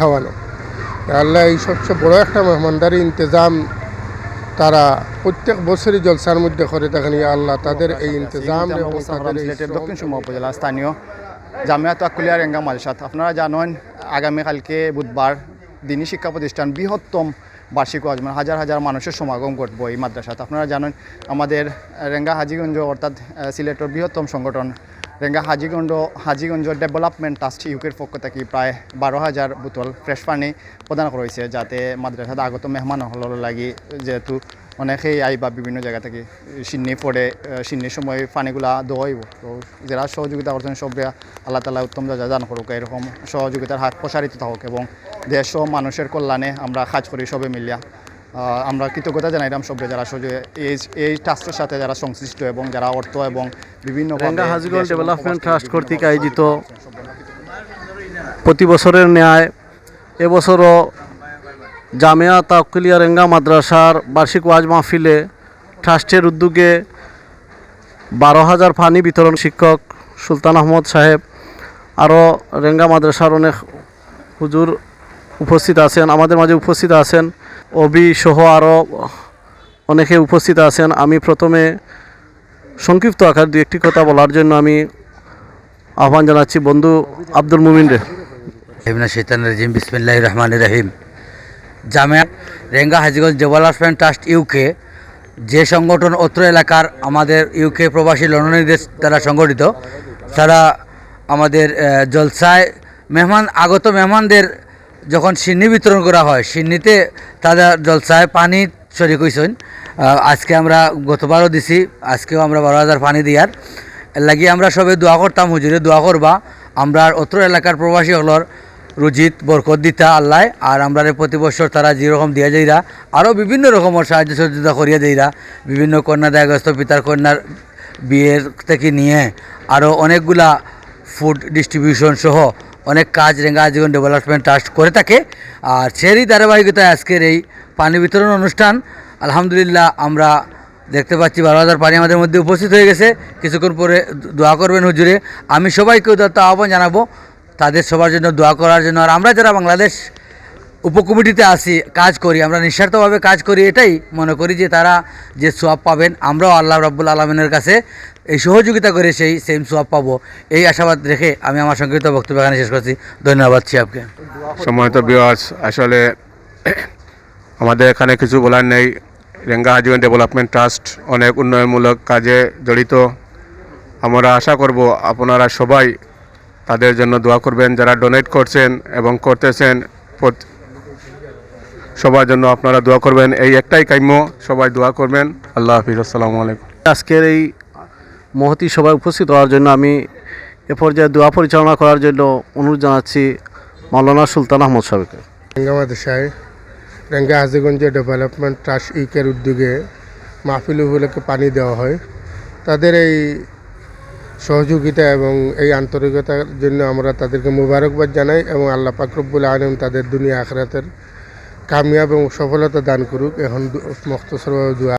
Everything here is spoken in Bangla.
খাওয়ানো। আল্লাহ এই সবচেয়ে বড় একটা মেহমানদারি ইন্তজাম তারা প্রত্যেক বছরই জলসার মধ্যে করে ইয়া আল্লাহ তাদের এই ইন্তজাম দক্ষিণ সুরমা উপজেলা স্থানীয় জামিয়াত আকুলিয়া রেঙ্গা মালসাত আপনারা জানেন আগামীকালকে বুধবার দিনী শিক্ষা প্রতিষ্ঠান বৃহত্তম বার্ষিক ওয়াজ মানে হাজার হাজার মানুষের সমাগম ঘটবো এই মাদ্রাসাত। আপনারা জানেন আমাদের রেঙ্গা হাজিগঞ্জ অর্থাৎ সিলেটের বৃহত্তম সংগঠন রেঙ্গা হাজিগঞ্জ হাজিগঞ্জ ডেভেলপমেন্ট ট্রাস্ট ইউকের পক্ষ থেকে প্রায় বারো হাজার বোতল ফ্রেশ পানি প্রদান করা হয়েছে যাতে মাদ্রাসাত আগত মেহমান হল লাগি যেহেতু অনেকেই আইবা বিভিন্ন জায়গা থেকে সিন্নি পড়ে সিন্নির সময় পানিগুলা দোয়াইব তো যারা সহযোগিতা করছেন সব আল্লাহ তালা উত্তম যা দান করুক এরকম সহযোগিতার হাত প্রসারিত থাকুক এবং দেশ ও মানুষের কল্যাণে আমরা কাজ করি সবে মিলিয়া আমরা কৃতজ্ঞতা জানাইলাম সবে যারা সহযোগী এই এই ট্রাস্টের সাথে যারা সংশ্লিষ্ট এবং যারা অর্থ এবং বিভিন্ন হাজিগঞ্জ ডেভেলপমেন্ট ট্রাস্ট কর্তৃক আয়োজিত প্রতি বছরের ন্যায় এবছরও জামিয়া তাকুলিয়া রেঙ্গা মাদ্রাসার বার্ষিক ওয়াজ মাহফিলে ট্রাস্টের উদ্যোগে বারো হাজার ফানি বিতরণ শিক্ষক সুলতান আহমদ সাহেব আরও রেঙ্গা মাদ্রাসার অনেক হুজুর উপস্থিত আছেন, আমাদের মাঝে উপস্থিত আছেন। অবি সহ আরও অনেকে উপস্থিত আছেন। আমি প্রথমে সংক্ষিপ্ত আকার দু একটি কথা বলার জন্য আমি আহ্বান জানাচ্ছি বন্ধু আব্দুল মুমিন রে শৈতান রাজিম বিসমিল্লাহ রহমান রহিম। Jamia Renga Hajiganj development trust UK যে সংগঠন অত্র এলাকার আমাদের ইউকে প্রবাসী লন্ডনীদের দ্বারা সংগঠিত, তারা আমাদের জলসায় মেহমান, আগত মেহমানদের যখন সিন্নি বিতরণ করা হয়, সিন্নিতে তারা জলসায় পানি শরিক হয়েছেন আজকে আমরা গতবারও দিছি, আজকেও আমরা বারো হাজার পানি দিয়ার। লাগি আমরা সবে দোয়া করতাম, হুজুরে দোয়া করবা, আমরা অত্র এলাকার প্রবাসী হলর রুজিত, বরকত, দিতা, আল্লাহ, আর আমরা প্রতি বছর তারা যেরকম দিয়া যাইরা আরও বিভিন্ন রকমের সাহায্য সহযোগিতা করিয়া যাইরা, বিভিন্ন কন্যাদায়গ্রস্ত পিতার কন্যার বিয়ের থেকে নিয়ে আরও অনেকগুলা ফুড ডিস্ট্রিবিউশন সহ অনেক কাজ রেঙ্গা জীবন ডেভেলপমেন্ট ট্রাস্ট করে থাকে। আর সেরই ধারাবাহিকতায় আজকের এই পানি বিতরণ অনুষ্ঠান, আলহামদুলিল্লাহ আমরা দেখতে পাচ্ছি বারো হাজার পানি আমাদের মধ্যে উপস্থিত হয়ে গেছে। কিছুক্ষণ পরে দোয়া করবেন হুজুরে। আমি সবাইকে তার আহ্বান জানাব, তাদের সবার জন্য দোয়া করার জন্য। আর আমরা যারা বাংলাদেশ উপকমিটিতে আসি, কাজ করি, আমরা নিঃস্বার্থভাবে কাজ করি, এটাই মনে করি যে তারা যে সোয়াব পাবেন, আমরাও আল্লাহ রাব্বুল আলমিনের কাছে এই সহযোগিতা করে সেই সেম সোয়াব পাবো। এই আশাবাদ রেখে আমি আমার সংক্ষিপ্ত বক্তব্য এখানে শেষ করছি। ধন্যবাদ শিয়াবকে। সম্মানিত বিওয়াজ আসলে আমাদের এখানে কিছু বলার নেই। রেঙ্গা হাজিগঞ্জ ডেভেলপমেন্ট ট্রাস্ট অনেক উন্নয়নমূলক কাজে জড়িত। আমরা আশা করব আপনারা সবাই তাদের জন্য দোয়া করবেন, যারা ডোনেট করছেন এবং করতেছেন সবার জন্য আপনারা দোয়া করবেন। এই একটাই কাম্য সবাই দোয়া করবেন। আল্লাহ হাফিজ আসসালামু আলাইকুম। আজকের এই মহতি সভায় উপস্থিত হওয়ার জন্য আমি এ পর্যায়ে দোয়া পরিচালনা করার জন্য অনুরোধ জানাচ্ছি মাওলানা সুলতান আহমদ সাহেবকে। রেঙ্গামাদেশায় রেঙ্গা হাজিগঞ্জে ডেভেলপমেন্ট ট্রাস্ট ইকের উদ্যোগে মাহফিল উপলক্ষে পানি দেওয়া হয়। তাদের এই সহযোগিতা এবং এই আন্তরিকতার জন্য আমরা তাদেরকে মুবারকবাদ জানাই এবং আল্লাহ পাকরব্বুল আলম তাদের দুনিয়া আখরাতের কামিয়াব এবং সফলতা দান করুক। এখন মক্তসর দোয়া